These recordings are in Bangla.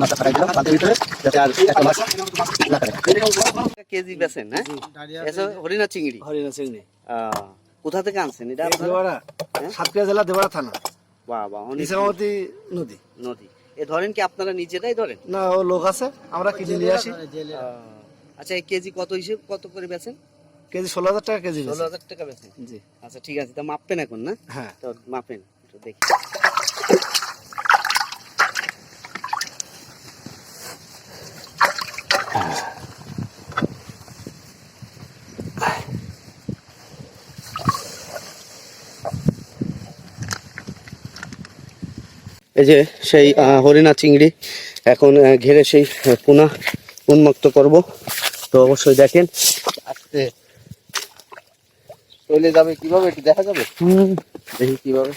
মাছটা ফাটাই দিলাম ভিতরে যাতে আর একটা মাছ না থাকে। কেজি বেছেন হ্যাঁ? হরিণা চিংড়ি। হরিণা চিংড়ি। কোথা থেকে আনছেন? এটা আপনারা? দেওয়ারা হ্যাঁ? সাতক্ষীরা জেলা দেওয়ারা থানা। বাহ বাহ নদী। নদী। এ ধরেন কি আপনারা নিজেরাই ধরেন? না ও লোক আছে আমরা কিনে নিয়ে আসি। আচ্ছা এই কেজি কত হিসেব কত করে বেছেন কেজি ষোলো হাজার টাকা কেজি ষোলো হাজার টাকা বেছেন জি। আচ্ছা ঠিক আছে তা মাপবেন এখন না? হ্যাঁ। তো মাপেন একটু দেখি। এই যে সেই হরিণা চিংড়ি এখন ঘেরে সেই পোনা উন্মুক্ত করব। তো অবশ্যই দেখেন আস্তে চলে যাবে কীভাবে একটু দেখা যাবে? দেখি কীভাবে।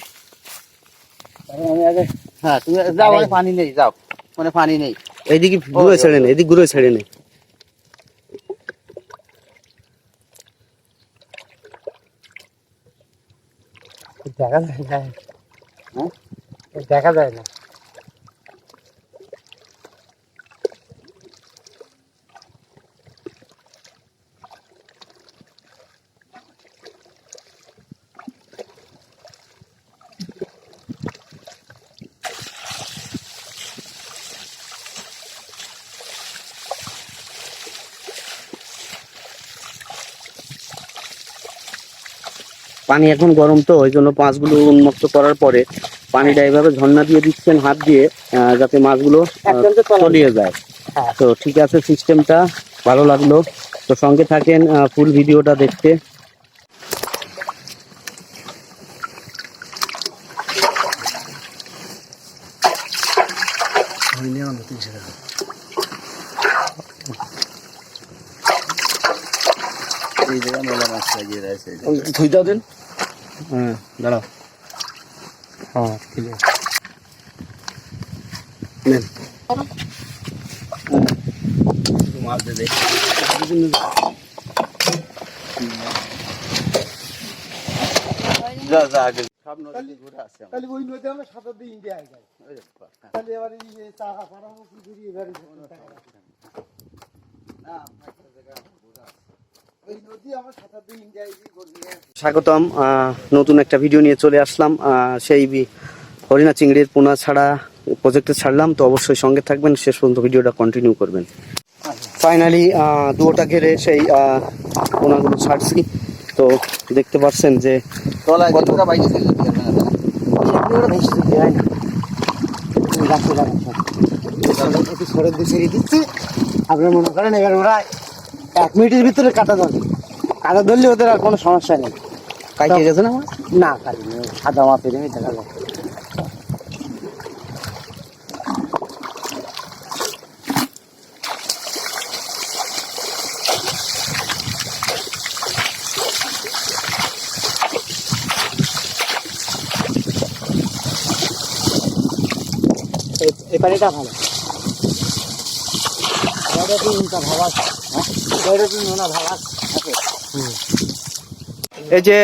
আমি আগে হ্যাঁ তুমি যাও পানি নেই যাও। মানে পানি নেই। এইদিকে ঘুরে ছেড়ে নেই এদিক ঘুরে ছেড়ে নেই দেখা যায় হ্যাঁ? দেখা যায় না। পানি এখন গরম তো ওই জন্য মাছগুলো উন্মুক্ত করার পরে পানিটা এইভাবে ঝর্ণা দিয়ে দিচ্ছেন হাত দিয়ে যাতে মাছগুলো তলিয়ে যায়। তো ঠিক আছে সিস্টেমটা ভালো লাগল। তো সঙ্গে থাকেন ফুল ভিডিওটা দেখতে। এই জায়গায় মেলা মাছ লাগিয়ে রয়েছে ধুই দাও দিন। হ্যাঁ দাঁড়াও। হ্যাঁ ঠিক আছে। নেন। মাছ দিয়ে দেখি যা যা আগে। সব নদী ঘুরে আসছে তাহলে ওই নদী আমরা সাঁতার দিয়ে ইন্ডিয়া যাই। তাহলে এবার এই যে কি করি এবারে না, একটা জায়গায় ঘুরে আসছে। ওই নদী আমরা সাঁতার দিয়ে ইন্ডিয়া করি স্বাগতম নতুন একটা ভিডিও নিয়ে চলে আসলাম। সেই হরিণা চিংড়ির পোনা ছাড়া প্রজেক্টে ছাড়লাম তো অবশ্যই সঙ্গে থাকবেন শেষ পর্যন্ত ভিডিওটা কন্টিনিউ করবেন। ফাইনালি দুটা ঘেরে সেই পোনাগুলো ছাড়ছি। তো দেখতে পাচ্ছেন যে আপনার মনে করেন এবার ওরা এক মিনিটের ভিতরে কাটা ধরবে। কাটা ধরলে ওদের আর কোনো সমস্যা নেই। কাইকে গেছে না না কালি নেই। সাদা মাপের আমি দেখা যায় এই- পানিটা ভালো। এটা এই যে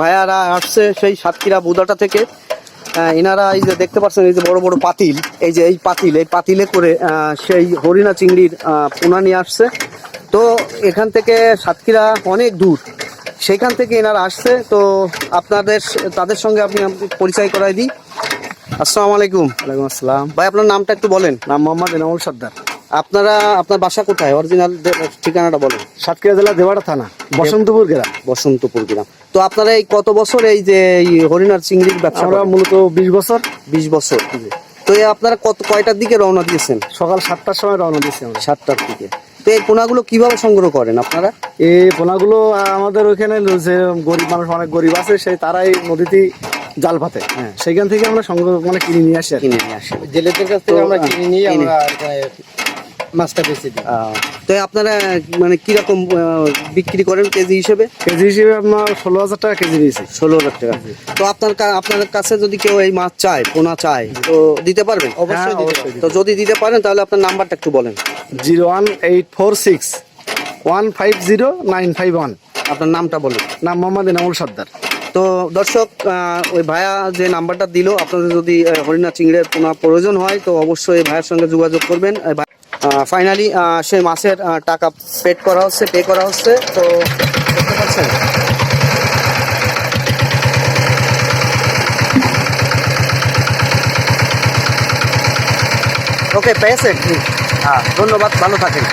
ভাইয়ারা আসছে সেই সাতক্ষীরা বুদাটা থেকে। এনারা এই যে দেখতে পাচ্ছেন এই যে বড় বড় পাতিল। এই যে এই পাতিল এই পাতিলে করে সেই হরিণা চিংড়ির পোনা নিয়ে আসছে। তো এখান থেকে সাতক্ষীরা অনেক দূর। সেখান থেকে এনারা আসছে। তো আপনাদের তাদের সঙ্গে আপনি আপনি পরিচয় করাই দিই। আসসালামু আলাইকুম। ওয়ালাইকুম আসসালাম। ভাই আপনার নামটা একটু বলেন। নাম মোহাম্মদ এনামুল সর্দার আপনারা আপনার বাসা কোথায়? অরিজিনাল ঠিকানাটা বলেন। সাতক্ষীরা জেলা দেওয়াড়া থানা বসন্তপুর গ্রাম। বসন্তপুর গ্রাম। তো আপনারা এই কত বছর এই যে এই হরিণার চিংড়ির ব্যবসা আমরা মূলত বিশ বছর। বিশ বছর। তো এই আপনারা কত কয়টার দিকে রওনা দিয়েছেন? সকাল সাতটার সময় রওনা দিচ্ছি আমরা। সাতটার দিকে। তো এই পোনাগুলো কীভাবে সংগ্রহ করেন আপনারা? এই পোনাগুলো আমাদের ওইখানে যে গরিব মানুষ অনেক গরিব আছে সেই তারাই নদীতে জাল পাতে। হ্যাঁ। সেইখান থেকে আমরা সংগ্রহ মানে কিনে নিয়ে আসি কিনে নিয়ে আসি। জেলেদের কাছ থেকে আমরা কিনে নিয়ে আমরা মাছটা বেশি দিই। তো আপনারা মানে কীরকম বিক্রি করেন কেজি হিসেবে? কেজি হিসেবে আপনার ষোলো হাজার টাকা কেজি নিয়েছি ষোলো হাজার টাকা। তো আপনার আপনার কাছে যদি কেউ এই মাছ চায় পোনা চায় তো দিতে পারবেন? অবশ্যই দিতে তো যদি দিতে পারেন তাহলে আপনার নাম্বারটা একটু বলেন। Zero one eight four six one five zero nine five one. আপনার নামটা বলুন। নাম মোহাম্মদ এনামুল সর্দার তো দর্শক ওই ভাইয়া যে নাম্বারটা দিল আপনাদের যদি হরিণা চিংড়ের পোনা প্রয়োজন হয় তো অবশ্যই ভাইয়ের সঙ্গে যোগাযোগ করবেন। ফাইনালি সে মাসের টাকা পেড করা হচ্ছে পে করা হচ্ছে তো দেখতে পাচ্ছেন। ওকে পেয়েছেন? হ্যাঁ। ধন্যবাদ ভালো থাকেন।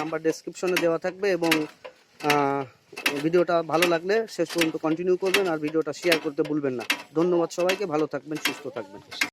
নাম্বার ডেসক্রিপশনে দেওয়া থাকবে এবং ভিডিওটা ভালো লাগলে শেষ পর্যন্ত কন্টিনিউ করবেন আর ভিডিওটা শেয়ার করতে ভুলবেন না। ধন্যবাদ সবাইকে ভালো থাকবেন সুস্থ থাকবেন।